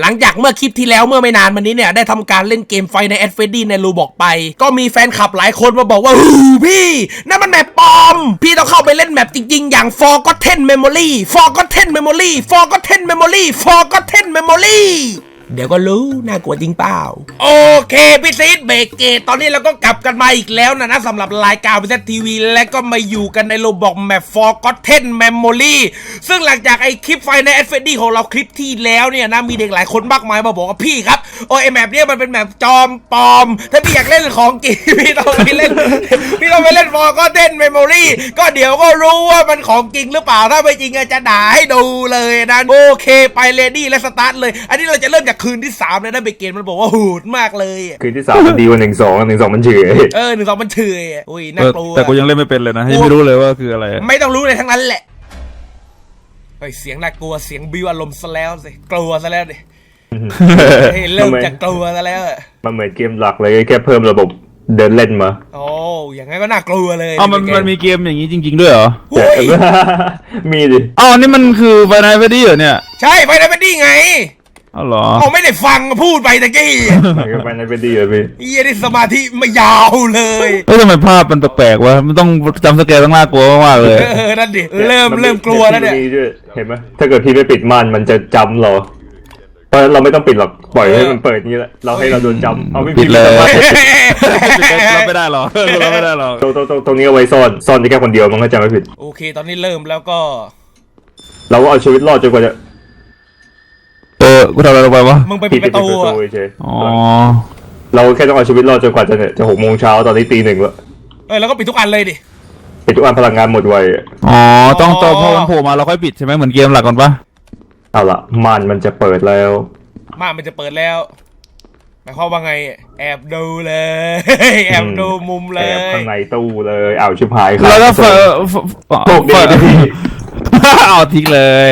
หลังจากเมื่อคลิปที่แล้วเมื่อไม่นานมานี้เนี่ย ได้ทำการเล่นเกมไฟในแอดเฟดดี้ในรูบอกไป ก็มีแฟนคลับหลายคนมาบอกว่าฮูพี่นั่นมันแมปปลอม พี่ต้องเข้าไปเล่นแมปจริง ๆ อย่าง Forgotten Memory Forgotten Memory Forgotten Memory Forgotten Memory เดี๋ยวก็รู้น่ากลัวจริงเปล่า โอเคพี่ซีดเบรกเกตตอนนี้เราก็กลับกันมาอีกแล้วนะนะสำหรับรายการพิเศษทีวี และก็มาอยู่กันในโรบอกแมป Forgotten Memory ซึ่งหลังจากไอคลิปไฟในแอดเฟดดี้ของเราคลิปที่แล้วเนี่ยนะมีเด็กหลายคนมากมายมาบอกว่าพี่ครับโอ้ไอแมปเนี่ยมันเป็นแมปจอมปลอม ถ้าพี่อยากเล่นของจริงพี่ต้องไปเล่นพี่ต้องไปเล่น Forgotten Memory ก็เดี๋ยวก็รู้ว่ามันของจริงหรือเปล่าถ้าไม่จริงจะด่าให้ดูเลยนะโอเคไปเลดี้และสตาร์ทเลย อันนี้เราจะเริ่มจากคืนที่3เลยนะเบเกนมันบอกว่าโหดมากเลยอะคืนที่สามมันดีกว่าหนึ่งสองหนึ่งสองมันเฉยเออหนึ่งสองมันเฉยอะอุ้ยเอน่าอกลัวแต่กูยังเล่นไม่เป็นเลยนะยังไม่รู้เลยว่าคืออะไร ไม่ต้องรู้เลยทั้งนั้นแหละเฮ้ยเสียงน่ากลัวเสียงบิวอารมณ์ซะแล้วสิกลัวซะแล้วดิเฮ้ยเริ่มจากกลัวซะแล้วอะมันเหมือนเกมหลักเลยแค่เพิ่มระบบเดินเล่นมาโอ้อย่างงั้นก็น่ากลัวเลยอ้าวมันมันมีเกมอย่างนี้จริง ๆ ด้วยเหรออุ้แต่ยมีดิอ้าวนี่มันคือไฟน a ลเฟดดี้เหรอเนี่ย ใช่ไปนะเป็นดีไง อ้าวเหรอเขาไม่ได้ฟังพูดไปตะกี้มันก็ไปในเป็นดีเลยพี่เฮียนี่สมาธิไม่ยาวเลยเฮ้ยทำไมภาพมันแปลกๆวะมันต้องจำสแกนต้องน่ากลัวมากๆเลยเออนั่นดิเริ่มเริ่มกลัวแล้วเนี่ยมีด้วยเห็นไหมถ้าเกิดพี่ไม่ปิดม่านมันจะจำเราเพราะฉะนั้นเราไม่ต้องปิดหรอกปล่อยให้มันเปิดอย่างนี้แหละเราให้เราโดนจำเอาไม่ปิดเลยไม่รับไม่ได้หรอกรับไม่ได้หรอกตรงตรงตรงตรงนี้เอาไว้ซ่อนซ่อนได้แค่คนเดียวมันก็จะไม่ผิด โอเค ตอนนี้เริ่มแล้วก็ เราก็เอาชีวิตรอดจนกว่าจะ เออกูทำอะไรลงไปวะมึงไปปิดประตูอะเฉยอ๋อเราแค่ต้องเอาชีวิตรอดจนกว่าจะเนี่ยจะหกโมงเช้าตอนนี้ตีหนึ่งแล้วเออแล้วก็ปิดทุกอันเลยดิปิดทุกอันพลังงานหมดไวอ๋อต้องอ๋อตอนพอมันโผล่มาเราค่อยปิดใช่ไหมเหมือนเกมหลักก่อนปะเอาละม่านมันจะเปิดแล้วม่านมันจะเปิดแล้วหมายความว่าไง แอบดูเลย แอบดูมุมเลแอบยข้างในตู้เลยอ้าวชิบหายครับแล้วก็เฟอร์โชคดีนะพี่เอาทิ้งเลย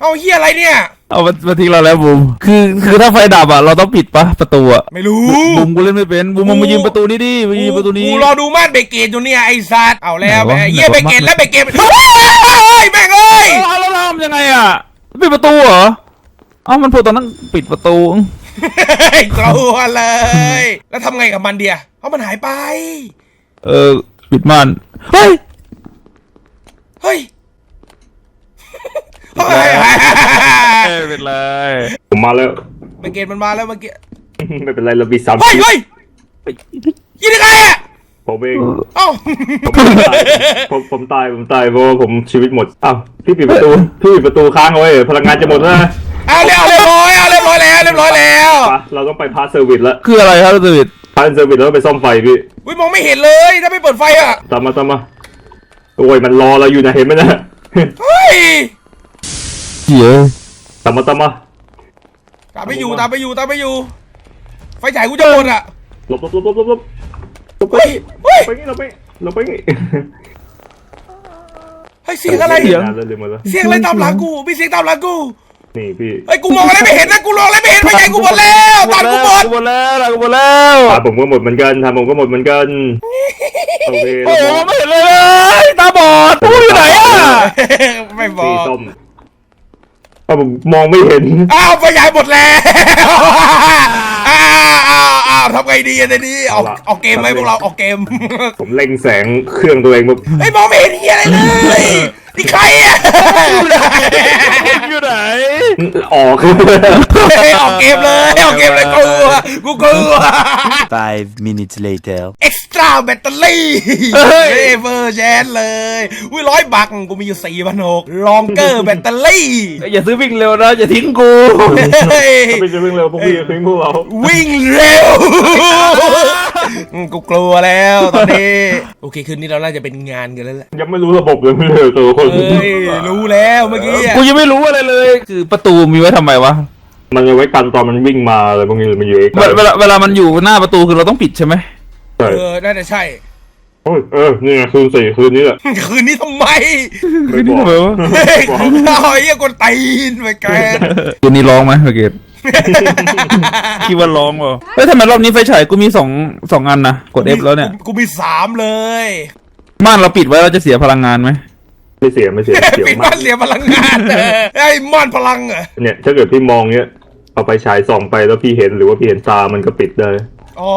เอาเฮียอะไรเนี่ย เอามามาทิ้งเราแล้วบูมคือคือถ้าไฟดับอะเราต้องปิดปะประตูอะไม่รู้บูมกูเล่นไม่เป็นบูมมึงมายืนประตูนี้ดิมายืนประตูนี้กูรอดูม่านเบเกตอยู่เนี่ยไอ้สัตว์เอาแล้วไหนวะเฮียไหนวะเบเกตแล้วเบเกตเฮ้ยแม่งเอ้ยเอาแล้วเราทำยังไงอะปิดประตูเหรอเอ้ามันโผล่ตอนนั้นปิดประตูกลัวเลย แล้วทำไงกับมันเดียเพราะมันหายไป เออปิดม่านเฮ้ยเฮ้ยเฮ้ย เอ้ยเป็นไรผมมาแล้วเบเกตมันมาแล้วเมื่อกี้ไม่เป็นไรเรามีสามเฮ้ยชีวิตเฮ้ยยิงได้ไงอะผมเองเอ้าผมผมตายผมตายเพราะว่าผมชีวิตหมดอ้าวพี่ปิดประตูพี่ปิดประตูค้างเอาไว้พลังงานจะหมดแล้วนะเอาเรียบเรียบร้อยเอาเรียบร้อยแล้วเรียบร้อยแล้วไปเราต้องไปพาร์ทเซอร์วิสแล้วคืออะไรครับสวิตพาร์ทเซอร์วิสแล้วไปซ่อมไฟพี่อุ้ยมองไม่เห็นเลยถ้าไม่เปิดไฟอะตามมาตามมาโอ้ยมันรอเราอยู่นะเห็นไหมนะเฮ้ยเหี้ย ตามมาตามมาตามไปอยู่ตามไปอยู่ตามไปอยู่ ไฟฉายกูจะหมดอะหลบหลบหลบหลบหลบหลบหลบไปเฮ้ยเฮ้ยไปงี้เราไปเราไปงี้เฮ้ยเสียงอะไรเสียงอะไรเลยมาแล้วเสียงอะไรตามหลังกูมีเสียงตามหลังกูนี่พี่เฮ้ยกูมองอะไรไม่เห็นนะกูมองอะไรไม่เห็นไฟฉายกูหมดแล้วตามกูหมดหมดแล้วหมดแล้วตาผมก็หมดเหมือนกันทางผมก็หมดเหมือนกันโอเคโอ้โหไม่เห็นเลยเลยตาบอดกูอยู่ไหนอะไม่บอสี กส้มอ้าวผมมองไม่เห็น อ้าวไฟฉายหมดแล้วอ้าวอ้าวอ้าวทำไงดีอะทีนี้เอาเอาเกมไหมพวกเราเอาเกมผมเล็งแสงเครื่องตัวเองแบบเฮ้ยมองไม่เห็นเฮียอะไรเลย นี่ใครอะอยู่ไหนออกเฮ้ยออกเกมเลยออกเกมเลยกลัวกูกลัว Five minutes later. เอ็กซ์ตร้าแบตเตอรี่เเวอร์แชนเลยอุ้ยร้อยบักกูมีอยู่สี่พันหกลองเกอร์แบตเตอรี่อย่าซื้อวิ่งเร็วนะอย่าทิ้งกูเฮ้ยถ้าไม่จะวิ่งเร็วพวกพี่จะทิ้งพวกเราวิ่งเร็ว อืมกูกลัวแล้วตอนนี้ โอเคคืนนี้เราน่าจะเป็นงานกันแล้วแหละยังไม่รู้ระบบเลยไม่เลยตัวคนเฮ้ยรู้แล้วเมื่อกี้อะกูยังไม่รู้อะไรเลย คือประตูมีไว้ทำไมวะมันจะไว้กันตอนมันวิ่งมาอะไรพวกนี้มันอยู่ใกเวล้ลาเวลาเวลามันอยู่หน้าประตูคือเราต้องปิดใช่ไหมใช่เออน่าจะใช่โอ้ยเออนี่ไงคืนสี่คืนนี้แหละคืนนี้ทำไมไม่บอกทำไมวะเฮ้ยเอาไอ้เหี้ยกดตีนไปแก คืนนี้ร้องไหมเมื่อกี้ คิดว่าร้องเปล่าเฮ้ยทำไมรอบนี้ไฟฉายกูมีสองสองอันนะกด F แล้วเนี่ย กูมีสามเลยม่านเราปิดไว้เราจะเสียพลังงานไหมไม่เสียไม่เสียเสียปิดมาบ้ากนเสียพลังงานไอ้ม่อนพลังเหรอเนี่ย ถ้าเกิดพี่มองเนี้ยเอาไปฉายส่องไปแล้วพี่เห็นหรือว่าพี่เห็นตามันก็ปิดได้อ๋อ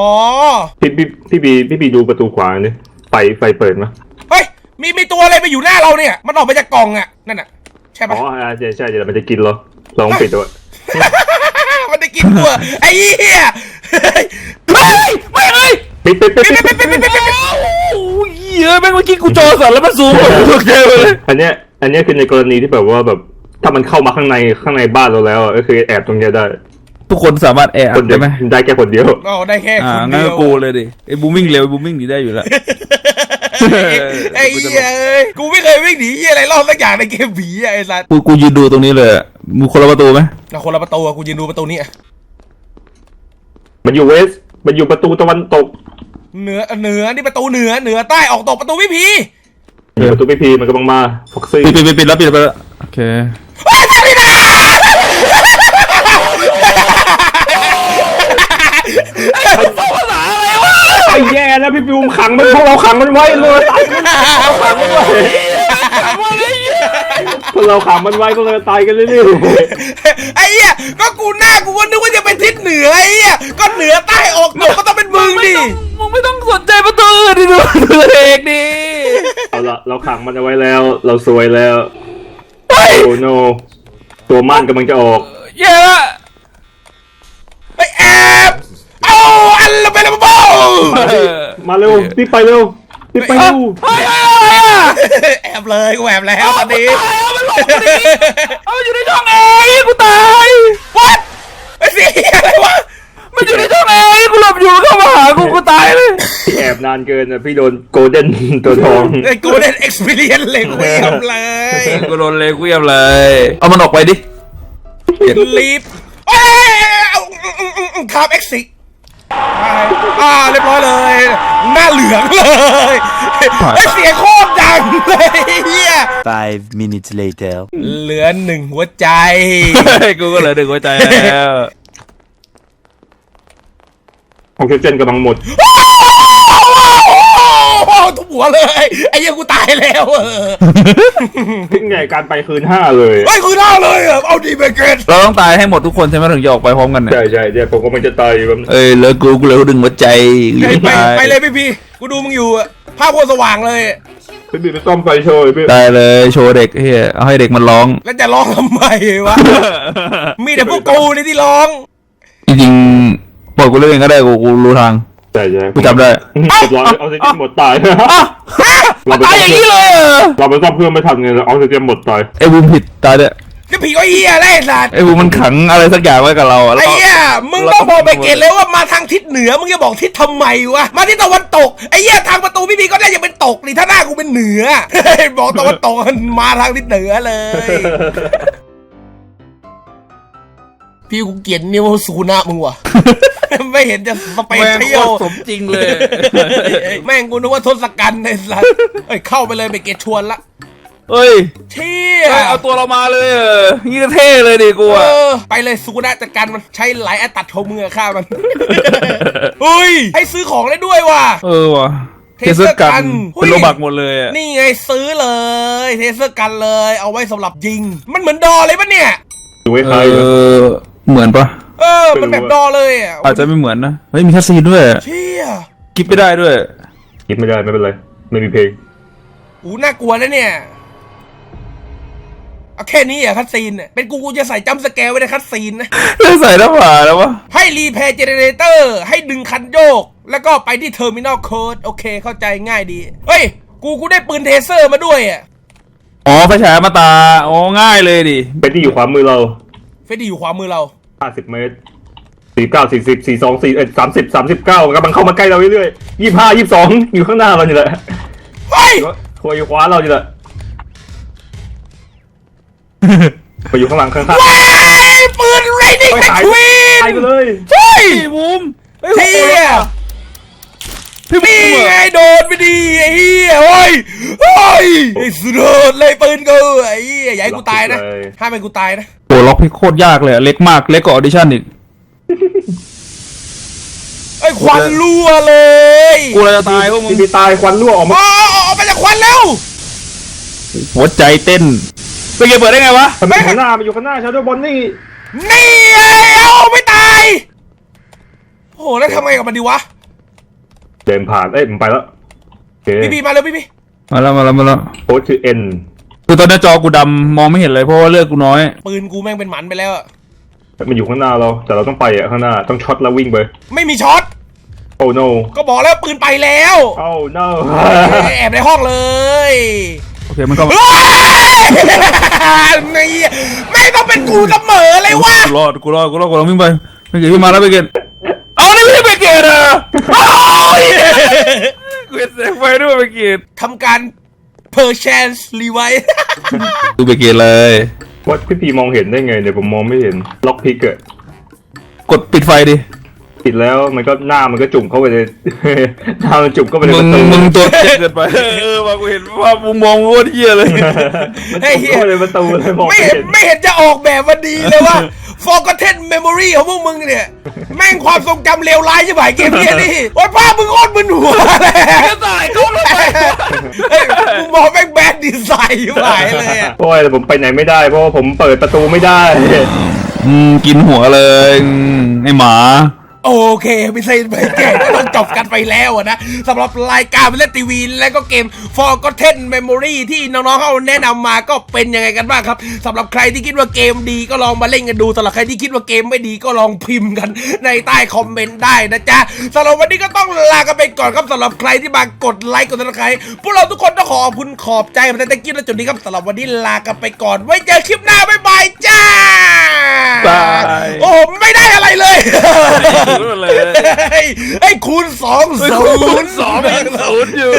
พี่พี่พี่บีพี่บีดูประตูขวานี่ไฟไฟเปิดไหมเฮ้ย มีมีตัวอะไรมาอยู่หน้าเราเนี่ย มันออกมาจากกล่องอะนั่นอะใช่อ๋ปะออ่าใช่ใช่เดี๋ยวมันจะกินเราลองปิดดูมัน ได้กินตัวไอ้เหี้ยเฮ้ยไม่เอ้ยปิดปิดปิดปิดปิปิดดปิดปิดปิดปิดโอ้ยเยอะแม่งเมื่อกี้กูจอสั่นแล้วมันสูงกว่ากูแกไปเลยอันเนี้ยอันเนี้ยคือในกรณีที่แบบว่าแบบถ้ามันเข้ามาข้างในข้างในบ้านเราแล้วอะก็คือแอบตรงเนี้ยได้ ทุกคนสามารถแอบคนเดียวได้ไหมได้แค่คนเดียวอ๋อได้แค่อ่าคนงั้นเดียก็วกูเลยดิไอ้บูมวิ่งเร็วไอ้บูมวิ่งหนีได้อยู่แล้ว ไอ้เหี้ยเอ้ยกูไม่เคยวิ่งหนีเหี้ยอะไรรอบสักอย่างในเกมผีอะไอ้สัสกูกูยืนดูตรงนี้เลยอะ มึงคนละประตูไหมนะคนละประตูอะกูยืนดูประตูนี้อะมันอยู่เวส มันอยู่ประตูตะวันตกเหนือเหนือนี่ประตูเหนือเหนือใต้ออกตกประตูพี่พีอยู่ประตูพี่พีมันกำลังมาฟ็อกซี่ปิดปิดปิดปิดแล้วปิดไปแล้วโอเคไอ้แย่แล้วพี่บิวมขังมันพวกเราขังมันไว้เลยตายกันเราขังมันไว้ พวกเราขังมันไว้ก็เลยตายกันเรื่อยไอ้เหี้ยก็กูหน้ากูก็นึกว่าจะไปทิศเหนือไอ้เหี้ยก็เหนือใต้ออกตกก็ต้องเป็นมึงดิมึงไม่ต้องสนใจประตูอื่นดิดูตัวเองดิๆ เอาละเราขังมันเอาไว้แล้ว เราซวยแล้ว เฮ้ยโอ้โนตัวม่านกำลังจะออกแย่ละไปแอบเอาอันละไปละบ้ามาดิมาเร็วรีบไปเร็วรีบไปเร็ว เฮ้ยอะไรอะแอบเลยกูแอบแล้วตอนนี้เอา มันหลบมาดิเอามันอยู่ในช่องแอร์กูตาย วัดไอ้เสียอะไรวะมันอยู่ในช่องแอร์กูหลบอยู่เข้ามาหากูกูตายเลยพี่แอบนานเกินนะพี่โดนโกลเด้นตัวทองไอ้กูเด่นเอ็กซ์เพรียนเลยกูเยี่ยมเลยกูโดนเลยกูเยี่ยมเลย เอามันออกไปดิลีฟเอ้ยเอาคาบเอ็กซิอ่าเรียบร้อยเลย หน้าเหลืองเลยไอ้เสียงโคตรดังเลยเฮีย Five minutes later. เหลือหนึ่งหัวใจ กูก็เลยดึงหัวใจแล้วออกซิเจนกำลังหมดโอ้ทุบหัวเลย ไอ้เหี้ยังกูตายแล้วเออทิ้งใหญ่การไปคืนห้าเลยไอ้ยคือเล่าเลยเหรอเอาดีเบเกตเราต้องตายให้หมดทุกคนใช่ไหมถึงจะออกไปพร้อมกันเนี่ยใช่ใช่เดี๋ยวผมก็มันจะตายแบบเอ้ยแล้วกูกูเลยดึงหัวใจไปไปตาไปเลยพี่พี่กูดูมึงอยู่อะภาพโคตรสว่างเลย พี่บีไปซ่อมไฟโชว์เลยพี่ได้เลยโชว์เด็กเฮียเอาให้เด็กมันร้อง แล้วจะร้องทำไมวะ มีแต่พวกกูนี่ที่ร้อง จริงๆบอกกูเล่นเองก็ได้กูกูรู้ทาง ใช่ใช่กูจำได้เรียบร้อยออกซิเจนหมดตายเราไปตายอย่างนี้เลยเหรอเราไปซ่อมเครื่องไม่ทันไงออกซิเจนหมดตายไอ้บูมผิดตายเด้อ นี่ผีก็เหี้ยแล้วไอ้สัตว์ไอ้บูมมันขังอะไรสักอย่างไว้กับเราอะแล้วไอ้เหี้ยมึงต้องบอกไปเกตเลยว่ามาทางทิศเหนือมึงจะบอกทิศทำไมวะมาทิศตะวันตกไอ้เหี้ยทางประตูพี่พีก็ได้ยังเป็นตกนี่ถ้าหน้ากูเป็นเหนือ บอกตะวันตกมันมาทางทิศเหนือเลย พี่กูเกลียดนิ้วสูนะมึงว่ะไม่เห็นจะสเปแม่งเชีโคยลตรสมจริงเลย แม่งกูนึกว่าทศกัณฐ์ไอ้สัสเอ้ยเข้าไปเลยไปเกตชวนละ เฮ้ยเชี่เฮ้ยยเอาตัวเรามาเลยเออนี่ก็เท่เลยดิกูเออะอไปเลยสุกุนะจัดการมันใช้หลายอัตัดโทมือฆ่ามัน เฮ้ยให้ซื้อของได้ด้วยว่ะ เออว่ะเทเทเซเซออร์ร์กันกันเป็นโลบักหมดเลยอะนี่ไงซื้อเลย เทเซอร์กันเลย เอาไว้สำหรับยิง มันเหมือนดอเลยปะเนี่ย ดูให้เอใครอเหมือนปะเออ มันแบบดอเลยอะอาจจะไม่เหมือนนะเฮ้ยมีคัสซีนด้วยเชี่ยกิฟไม่ได้ด้วย คิดไม่ได้ไม่เป็นไร ไม่มีเพลง อู้น่ากลัวนะเนี่ย เอาแค่นี้อะคัดซีนเนี่ยเป็นกูกูจะใส่จัมป์สแกร์ไว้ในคัดซีนนะไม่ใส่หน้าผาแล้ววะ ให้รีเพย์เจเนเรเตอร์ให้ดึงคันโยก แล้วก็ไปที่เทอร์มินอลโค้ดโอเคเข้าใจง่ายดี เฮ้ย กูกูได้ปืนเทเซอร์มาด้วยอะอ๋อไฟฉายอมาตาอ๋อง่ายเลยดิ เป็นที่อยู่ขวามือเราเฟดดี้อยู่ขวามือเรา50เมตร49 40 42 41 30 39กำลังเข้ามาใกล้เราเรื่อยๆ25 22อยู่ข้างหน้าเรานี่แหละเฮ้ยคอยอยู่ขวาเรานี่แหละ ไปอยู่ข้างหลังข้างๆว้ายปืนไรนิ่งไปแมคหายควีนหายไปเลยเฮ้ยพี่บูมเที่ยพี่บูนี่มไงโดนไปดีไอ้เหี้ยโอ้ยโอ้ยไอ้สุดโดดเลยปืนกูไอ้เหี้ยอย่าให้กูตายนะล็อกเลยห้ามให้กูตายนะโหล็อกพี่โคตรยากเลยอะเล็กมากเล็กกว่าออดิชั่นอีกไอ้ยควันรั่วเลยกูเลยจะตายพวกมึงมีตายควันรั่วออกมาอ๋อออกมาจากควันแล้วหัวใจเต้น เป็นไงเปิดได้ไงวะมันอยู่ข้างหน้ามันอยู่ข้างหน้าชาโดว์บอนนี่นี่ไงเอาไม่ตาย โอ้โหแล้วทำไงกับมันดีวะเดินผ่านเอ้ยมันไปแล้วโอเคพี่พี่มาเร็วพี่พี่มาแล้วมาแล้วมาแล้วโค้ดคือ N คือตอนนี้จอกูดำมองไม่เห็นเลยเพราะว่าเลือดกูน้อยปืนกูแม่งเป็นหมันไปแล้วอะมันอยู่ข้างหน้าเรา แต่เราต้องไปอะข้างหน้าต้องช็อตแล้ววิ่งไปไม่มีช็อตโอ้ no ก็บอกแล้วปืนไปแล้ว โอ้ no แอบในห้องเลย โอเคมันเข้ามาเฮ้ยนี่ไม่ต้องเป็นกูเสมอเลยวะกูรอดกูรอดกูรอดกูรอดวิ่งไปไปเกตวิ่งมาแล้วไปเกตเอานี่ไม่ใช่ไปเกตอะอ้าวกูเห็นแสงไฟด้วยไปเกตทำการ purchase revive ดูไปเกตเลยว่าพี่พีมองเห็นได้ไงเนี่ยผมมองไม่เห็นล็อกพิกอะกดปิดไฟดิ ปิดแล้วมันก็หน้ามันก็จุ่มเข้าไปเลย หน้ามันจุ่มเข้าไปในมึปงระตูมึงตัวเจ๊เกินไป เออมากูเห็นว่ามุมมองโคตรเหี้ยเลย มันจุ่มเข้าไปในประตูเลยมองไม่ไม่เห็นเห็นไม่เห็นจะออกแบบมาดีเลยว่า forgotten memory ของพวกมึงเนี่ย แม่งความทรงจำเลวร้ายใช่ไหมเกมเนี้ยนี่โอ้ยภาพมึงโคตรมึนหัวเลยกระต่ายเขาลงไปเฮ้ยมึงมองแม่งแบดดีไซน์อยู่ไหนเลยอะโอ้ยแต่ผมไปไหนไม่ได้เพราะว่าผมเปิดประตูไม่ได้ อืมกินหัวเลยอืมไอหมา โอเคไม่ใช่ไม่เกมก็ต้องจบกันไปแล้วอะนะสำหรับรายการเล่นทีวี และก็เกม Forgotten Memory ที่น้องๆเขาแนะนำมาก็เป็นยังไงกันบ้างครับสำหรับใครที่คิดว่าเกมดีก็ลองมาเล่นกันดูสำหรับใครที่คิดว่าเกมไม่ดีก็ลองพิมพ์กันในใต้คอมเมนต์ได้นะจ๊ะสำหรับวันนี้ก็ต้องลากันไปก่อนครับสำหรับใครที่มากดไลค์กดติดตามพวกเราทุกคนต้องขอขอบคุณขอบใจมาแต่ตะกี้และจุดนี้ครับสำหรับวันนี้ลากันไปก่อน ไว้เจอคลิปหน้าบ๊ายบายจ้าบายโอ้ไม่ได้อะไรเลยนเลยเฮ้ยไอ้คูณสองศูนย์สองเป็นศูนย์อยู่